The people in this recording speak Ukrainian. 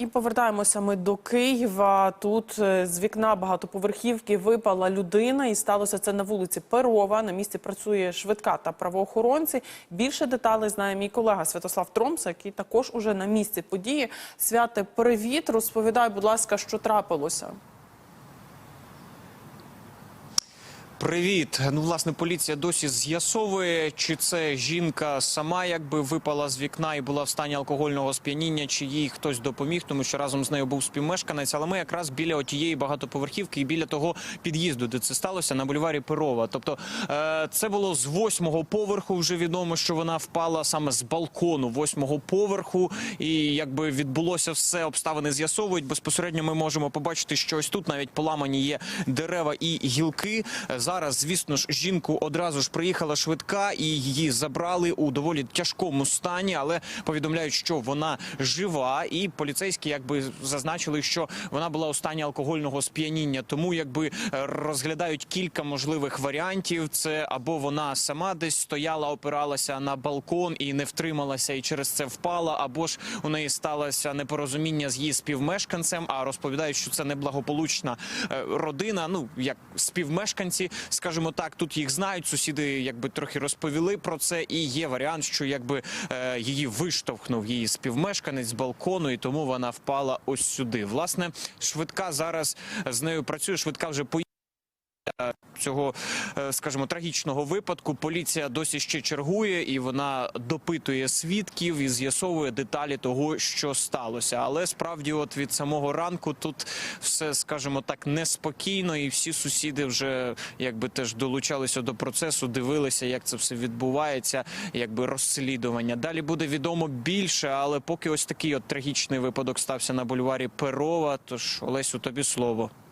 І повертаємося ми до Києва. Тут е, з вікна багатоповерхівки випала людина, і сталося це на вулиці Перова. На місці працює швидка та правоохоронці. Більше деталей знає мій колега Святослав Тромса, який також уже на місці події. Святе, привіт. Розповідай, будь ласка, що трапилося. Привіт. Ну, власне, поліція досі з'ясовує, чи це жінка сама якби випала з вікна і була в стані алкогольного сп'яніння, чи їй хтось допоміг, тому що разом з нею був співмешканець. Але ми якраз біля отієї багатоповерхівки і біля того під'їзду, де це сталося, на бульварі Перова. Тобто е, це було з восьмого поверху. Вже відомо, що вона впала саме з балкону восьмого поверху, і якби відбулося все, обставини з'ясовують. Безпосередньо ми можемо побачити, що ось тут навіть поламані є дерева і гілки. Зараз, звісно ж, жінку одразу ж приїхала швидка і її забрали у доволі тяжкому стані, але повідомляють, що вона жива, і поліцейські якби зазначили, що вона була у стані алкогольного сп'яніння. Тому якби е, розглядають кілька можливих варіантів. Це або вона сама десь стояла, опиралася на балкон і не втрималася, і через це впала, або ж у неї сталося непорозуміння з її співмешканцем. А розповідають, що це неблагополучна е, родина. Ну як співмешканці, скажімо так, тут їх знають. Сусіди якби трохи розповіли про це, і є варіант, що якби е, її виштовхнув її співмешканець з балкону, і тому вона впала ось сюди. Власне, швидка зараз з нею працює. Швидка вже поїхала цього, е, скажімо, трагічного випадку. Поліція досі ще чергує і вона допитує свідків і з'ясовує деталі того, що сталося. Але справді, от від самого ранку тут все, скажімо так, неспокійно, і всі сусіди вже якби теж долучалися до процесу, дивилися, як це все відбувається, якби розслідування. Далі буде відомо більше, але поки ось такий от трагічний випадок стався на бульварі Перова. Тож Олесю, тобі слово.